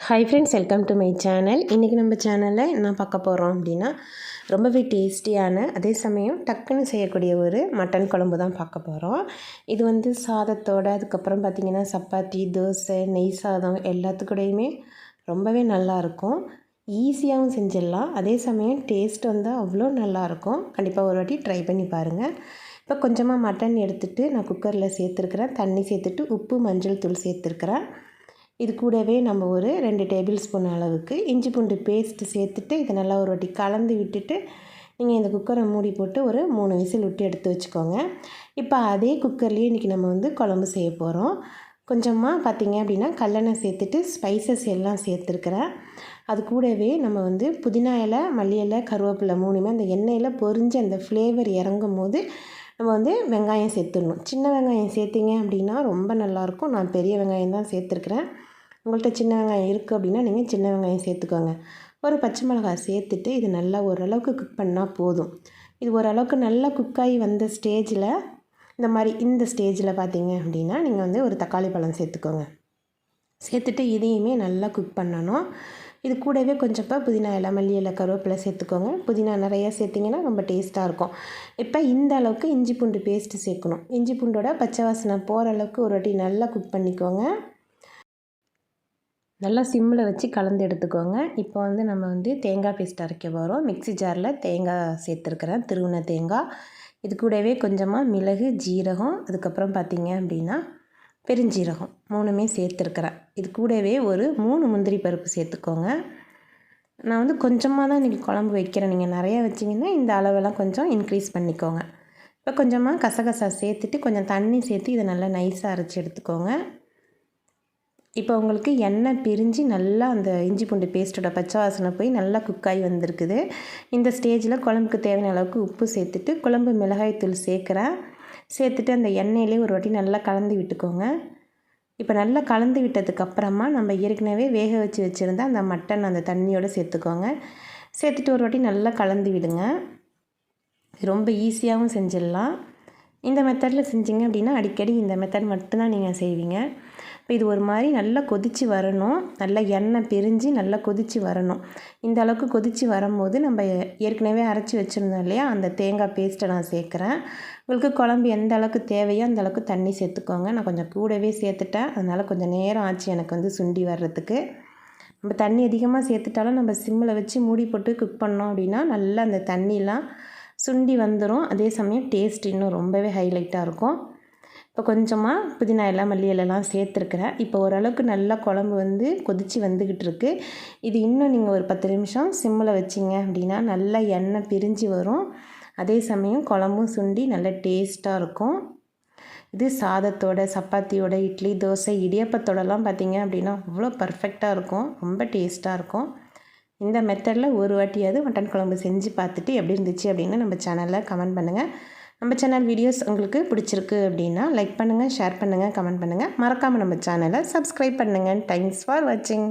Hi friends welcome to my channel இன்றைக்கி நம்ம சேனலில் என்ன பார்க்க போகிறோம் அப்படின்னா ரொம்பவே டேஸ்டியான அதே சமயம் டக்குன்னு செய்யக்கூடிய ஒரு மட்டன் குழம்பு தான் பார்க்க போகிறோம் இது வந்து சாதத்தோடு அதுக்கப்புறம் பார்த்திங்கன்னா சப்பாத்தி தோசை நெய் சாதம் எல்லாத்துக்கூடையுமே ரொம்பவே நல்லாயிருக்கும் ஈஸியாகவும் செஞ்சிடலாம். அதே சமயம் டேஸ்ட் வந்து அவ்வளோ நல்லாயிருக்கும் கண்டிப்பாக ஒரு வாட்டி ட்ரை பண்ணி பாருங்கள் இப்போ கொஞ்சமாக மட்டன் எடுத்துகிட்டு நான் குக்கரில் சேர்த்துருக்குறேன். தண்ணி சேர்த்துட்டு உப்பு மஞ்சள் தூள் சேர்த்துருக்குறேன். இது கூடவே நம்ம ஒரு ரெண்டு டேபிள் ஸ்பூன் அளவுக்கு இஞ்சி பூண்டு பேஸ்ட்டு சேர்த்துட்டு இதை நல்லா ஒரு வாட்டி கலந்து விட்டுட்டு நீங்கள் இந்த குக்கரை மூடி போட்டு ஒரு மூணு விசில் விட்டு எடுத்து வச்சுக்கோங்க. இப்போ அதே குக்கர்லேயே இன்றைக்கி நம்ம வந்து குழம்பு செய்ய போகிறோம். கொஞ்சமாக பார்த்திங்க அப்படின்னா கல்லெண்ணெய் சேர்த்துட்டு ஸ்பைசஸ் எல்லாம் சேர்த்துருக்குறேன். அது கூடவே நம்ம வந்து புதினா இலை மல்லி இலை கருவேப்பிலை மூணுமே அந்த எண்ணெயில் பொரிஞ்சு அந்த ஃப்ளேவர் இறங்கும் போது நம்ம வந்து வெங்காயம் சேர்த்துடணும். சின்ன வெங்காயம் சேர்த்திங்க அப்படின்னா ரொம்ப நல்லாயிருக்கும். நான் பெரிய வெங்காயம் தான் சேர்த்துருக்குறேன். உங்கள்கிட்ட சின்ன வெங்காயம் இருக்குது அப்படின்னா நீங்கள் சின்ன வெங்காயம் சேர்த்துக்கோங்க. ஒரு பச்சை மிளகாய் சேர்த்துட்டு இது நல்லா ஓரளவுக்கு குக் பண்ணால் போதும். இது ஓரளவுக்கு நல்லா குக்காகி வந்த ஸ்டேஜில் இந்த மாதிரி இந்த ஸ்டேஜில் பார்த்தீங்க அப்படின்னா நீங்கள் வந்து ஒரு தக்காளி பழம் சேர்த்துக்கோங்க. சேர்த்துட்டு இதையுமே நல்லா குக் பண்ணணும். இது கூடவே கொஞ்சப்போ புதினா இலை மல்லி இலை கருவேப்பிலை சேர்த்துக்கோங்க. புதினா நிறையா சேர்த்திங்கன்னா ரொம்ப டேஸ்ட்டாக இருக்கும். இப்போ இந்த அளவுக்கு இஞ்சி பூண்டு பேஸ்ட்டு சேர்க்கணும். இஞ்சி பூண்டோட பச்சை வாசனை போகிற அளவுக்கு ஒரு வாட்டி நல்லா குக் பண்ணிக்கோங்க. நல்லா சிம்மில் வச்சு கலந்து எடுத்துக்கோங்க. இப்போ வந்து நம்ம வந்து தேங்காய் பேஸ்ட் அரைக்க போகிறோம் மிக்சி ஜாரில் தேங்காய் சேர்த்துருக்குறேன். திருவுண தேங்காய். இது கூடவே கொஞ்சமாக மிளகு ஜீரகம். அதுக்கப்புறம் பார்த்திங்க அப்படின்னா பெருஞ்சீரகம் மூணுமே சேர்த்துருக்குறேன். இது கூடவே ஒரு மூணு முந்திரி பருப்பு சேர்த்துக்கோங்க. நான் வந்து கொஞ்சமாக தான் இன்றைக்கி குழம்பு வைக்கிறேன். நீங்கள் நிறையா வச்சிங்கன்னா இந்த அளவெல்லாம் கொஞ்சம் இன்க்ரீஸ் பண்ணிக்கோங்க. இப்போ கொஞ்சமாக கசகசா சேர்த்துட்டு கொஞ்சம் தண்ணி சேர்த்து இதை நல்லா நைஸாக அரைச்சி எடுத்துக்கோங்க. இப்போ உங்களுக்கு எண்ணெய் பிரிஞ்சு நல்லா அந்த இஞ்சி பூண்டு பேஸ்ட்டோட பச்சை வாசனை போய் நல்லா குக்காகி வந்திருக்குது. இந்த ஸ்டேஜில் குழம்புக்கு தேவையான அளவுக்கு உப்பு சேர்த்துட்டு குழம்பு மிளகாய் தூள் சேர்க்குறேன். சேர்த்துட்டு அந்த எண்ணெயிலே ஒரு வாட்டி நல்லா கலந்து விட்டுக்கோங்க. இப்போ நல்லா கலந்து விட்டதுக்கப்புறமா நம்ம ஏற்கனவே வேக வச்சு வச்சுருந்த அந்த மட்டன் அந்த தண்ணியோடு சேர்த்துக்கோங்க. சேர்த்துட்டு ஒரு வாட்டி நல்லா கலந்து விடுங்க. ரொம்ப ஈஸியாகவும் செஞ்சிடலாம். இந்த மெத்தடில் செஞ்சிங்க அப்படின்னா அடிக்கடி இந்த மெத்தட் மட்டும்தான் நீங்கள் செய்வீங்க. இப்போ இது ஒரு மாதிரி நல்லா கொதித்து வரணும். நல்லா எண்ணெய் பிரிஞ்சு நல்லா கொதித்து வரணும். இந்த அளவுக்கு கொதித்து வரும்போது நம்ம ஏற்கனவே அரைச்சி வச்சுருந்தோம் இல்லையா? அந்த தேங்காய் பேஸ்ட்டை நான் சேர்க்குறேன். உங்களுக்கு குழம்பு எந்த அளவுக்கு தேவையோ அந்த அளவுக்கு தண்ணி சேர்த்துக்கோங்க. நான் கொஞ்சம் கூடவே சேர்த்துட்டேன். அதனால் கொஞ்சம் நேரம் ஆச்சு எனக்கு வந்து சுண்டி வர்றதுக்கு. நம்ம தண்ணி அதிகமாக சேர்த்துட்டாலும் நம்ம சிம்மில் வச்சு மூடி போட்டு குக் பண்ணோம் அப்படின்னா நல்லா அந்த தண்ணிலாம் சுண்டி வந்துடும் அதே சமயம் டேஸ்ட் இன்னும் ரொம்பவே ஹைலைட்டாக இருக்கும். இப்போ கொஞ்சமாக புதினா எல்லாம் மல்லி இலைலாம் சேர்த்துருக்குறேன். இப்போ ஓரளவுக்கு நல்லா குழம்பு வந்து கொதித்து வந்துக்கிட்டு இருக்குது இது இன்னும் நீங்கள் ஒரு பத்து நிமிஷம் சிம்மில் வச்சிங்க அப்படின்னா நல்லா எண்ணெய் பிரிஞ்சு வரும். அதே சமயம் குழம்பும் சுண்டி நல்ல டேஸ்ட்டாக இருக்கும். இது சாதத்தோட சப்பாத்தியோட இட்லி தோசை இடியப்பத்தோடலாம் பார்த்திங்க அப்படின்னா அவ்வளோ பர்ஃபெக்டாக இருக்கும். ரொம்ப டேஸ்ட்டாக இருக்கும். இந்த மெத்தடில் ஒரு வாட்டியாவது மட்டன் குழம்பு செஞ்சு பார்த்துட்டு எப்படி இருந்துச்சு அப்படின்னு நம்ம சேனலில் கமெண்ட் பண்ணுங்கள் நம்ம சேனல் வீடியோஸ் உங்களுக்கு பிடிச்சிருக்கு அப்படின்னா லைக் பண்ணுங்கள் ஷேர் பண்ணுங்கள் கமெண்ட் பண்ணுங்கள் மறக்காமல் நம்ம சேனலை சப்ஸ்கிரைப் பண்ணுங்கள் தேங்க்ஸ் ஃபார் வாட்சிங்